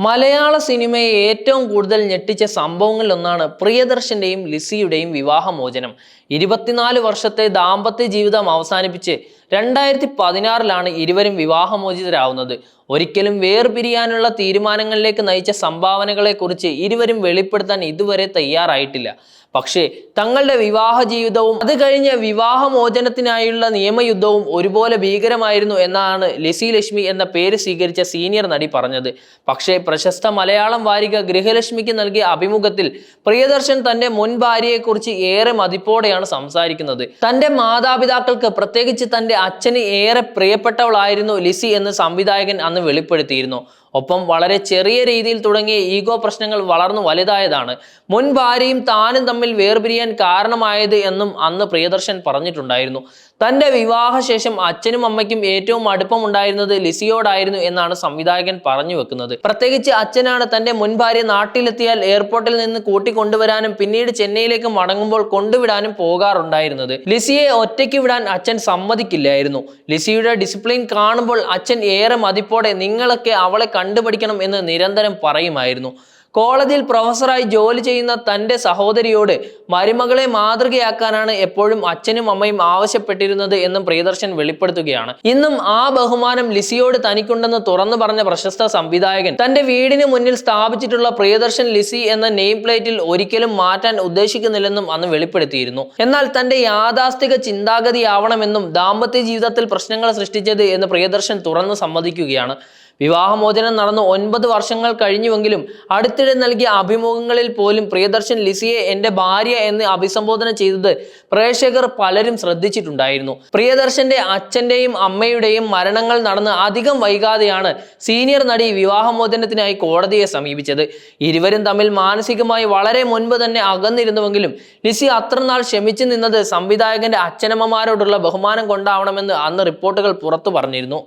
മലയാള സിനിമയെ ഏറ്റവും കൂടുതൽ ഞെട്ടിച്ച സംഭവങ്ങളിലൊന്നാണ് പ്രിയദർശന്റെയും ലിസിയുടെയും വിവാഹമോചനം. ഇരുപത്തിനാല് വർഷത്തെ ദാമ്പത്യ ജീവിതം അവസാനിപ്പിച്ച് രണ്ടായിരത്തി പതിനാറിലാണ് ഇരുവരും വിവാഹമോചിതരാവുന്നത്. ഒരിക്കലും വേർപിരിയാനുള്ള തീരുമാനങ്ങളിലേക്ക് നയിച്ച സംഭാവനകളെക്കുറിച്ച് ഇരുവരും വെളിപ്പെടുത്താൻ ഇതുവരെ തയ്യാറായിട്ടില്ല. പക്ഷേ തങ്ങളുടെ വിവാഹ ജീവിതവും അത് കഴിഞ്ഞ വിവാഹമോചനത്തിനായുള്ള നിയമയുദ്ധവും ഒരുപോലെ ഭീകരമായിരുന്നു എന്നാണ് ലിസി ലക്ഷ്മി എന്ന പേര് സ്വീകരിച്ച സീനിയർ നടി പറഞ്ഞത്. പക്ഷേ പ്രശസ്ത മലയാളം വാരിക ഗൃഹലക്ഷ്മിക്ക് നൽകിയ അഭിമുഖത്തിൽ പ്രിയദർശൻ തന്റെ മുൻ ഭാര്യയെക്കുറിച്ച് ഏറെ മതിപ്പോടെയാണ് സംസാരിക്കുന്നത്. തന്റെ മാതാപിതാക്കൾക്ക് പ്രത്യേകിച്ച് തന്റെ അച്ഛന് ഏറെ പ്രിയപ്പെട്ടവളായിരുന്നു ലിസി എന്ന് സംവിധായകൻ അന്ന് വെളിപ്പെടുത്തിയിരുന്നു. ഒപ്പം വളരെ ചെറിയ രീതിയിൽ തുടങ്ങിയ ഈഗോ പ്രശ്നങ്ങൾ വളർന്നു വലുതായതാണ്. മുൻ ഭാര്യയും താനും തമ്മിൽ വേർപിരിയാൻ കാരണമായത് എന്നും അന്ന് പ്രിയദർശൻ പറഞ്ഞിട്ടുണ്ടായിരുന്നു. തന്റെ വിവാഹശേഷം അച്ഛനും അമ്മയ്ക്കും ഏറ്റവും അടുപ്പമുണ്ടായിരുന്നത് ലിസിയോടായിരുന്നു എന്നാണ് സംവിധായകൻ പറഞ്ഞു വെക്കുന്നത്. പ്രത്യേകിച്ച് അച്ഛനാണ് തന്റെ മുൻ ഭാര്യ നാട്ടിലെത്തിയാൽ എയർപോർട്ടിൽ നിന്ന് കൂട്ടിക്കൊണ്ടുവരാനും പിന്നീട് ചെന്നൈയിലേക്ക് മടങ്ങുമ്പോൾ കൊണ്ടുവിടാനും പോകാറുണ്ടായിരുന്നത്. ലിസിയെ ഒറ്റയ്ക്ക് വിടാൻ അച്ഛൻ സമ്മതിക്കില്ലായിരുന്നു. ലിസിയുടെ ഡിസിപ്ലിൻ കാണുമ്പോൾ അച്ഛൻ ഏറെ മതിപ്പോടെ നിങ്ങളൊക്കെ അവളെ കണ്ടുപഠിക്കണം എന്ന് നിരന്തരം പറയുമായിരുന്നു. കോളേജിൽ പ്രൊഫസറായി ജോലി ചെയ്യുന്ന തന്റെ സഹോദരിയോട് മരുമകളെ മാതൃകയാക്കാനാണ് എപ്പോഴും അച്ഛനും അമ്മയും ആവശ്യപ്പെട്ടിരുന്നത് എന്നും പ്രിയദർശൻ വെളിപ്പെടുത്തുകയാണ്. ഇന്നും ആ ബഹുമാനം ലിസിയോട് തനിക്കുണ്ടെന്ന് തുറന്നു പറഞ്ഞ പ്രശസ്ത സംവിധായകൻ തന്റെ വീടിന് മുന്നിൽ സ്ഥാപിച്ചിട്ടുള്ള പ്രിയദർശൻ ലിസി എന്ന നെയിം പ്ലേറ്റിൽ ഒരിക്കലും മാറ്റാൻ ഉദ്ദേശിക്കുന്നില്ലെന്നും അന്ന് വെളിപ്പെടുത്തിയിരുന്നു. എന്നാൽ തന്റെ യാഥാസ്ഥിക ചിന്താഗതിയാവണമെന്നും ദാമ്പത്യ ജീവിതത്തിൽ പ്രശ്നങ്ങൾ സൃഷ്ടിച്ചത് എന്ന് പ്രിയദർശൻ തുറന്നു സമ്മതിക്കുകയാണ്. വിവാഹമോചനം നടന്നു ഒൻപത് വർഷങ്ങൾ കഴിഞ്ഞുവെങ്കിലും അടുത്തിടെ നൽകിയ അഭിമുഖങ്ങളിൽ പോലും പ്രിയദർശൻ ലിസിയെ എന്റെ ഭാര്യ എന്ന് അഭിസംബോധന ചെയ്തത് പ്രേക്ഷകർ പലരും ശ്രദ്ധിച്ചിട്ടുണ്ടായിരുന്നു. പ്രിയദർശന്റെ അച്ഛന്റെയും അമ്മയുടെയും മരണങ്ങൾ നടന്ന് അധികം വൈകാതെയാണ് സീനിയർ നടി വിവാഹമോചനത്തിനായി കോടതിയെ സമീപിച്ചത്. ഇരുവരും തമ്മിൽ മാനസികമായി വളരെ മുൻപ് തന്നെ അകന്നിരുന്നുവെങ്കിലും ലിസി അത്രനാൾ ക്ഷമിച്ചു നിന്നത് സംവിധായകന്റെ അച്ഛനമ്മമാരോടുള്ള ബഹുമാനം കൊണ്ടാവണമെന്ന് അന്ന് റിപ്പോർട്ടുകൾ പുറത്തു പറഞ്ഞിരുന്നു.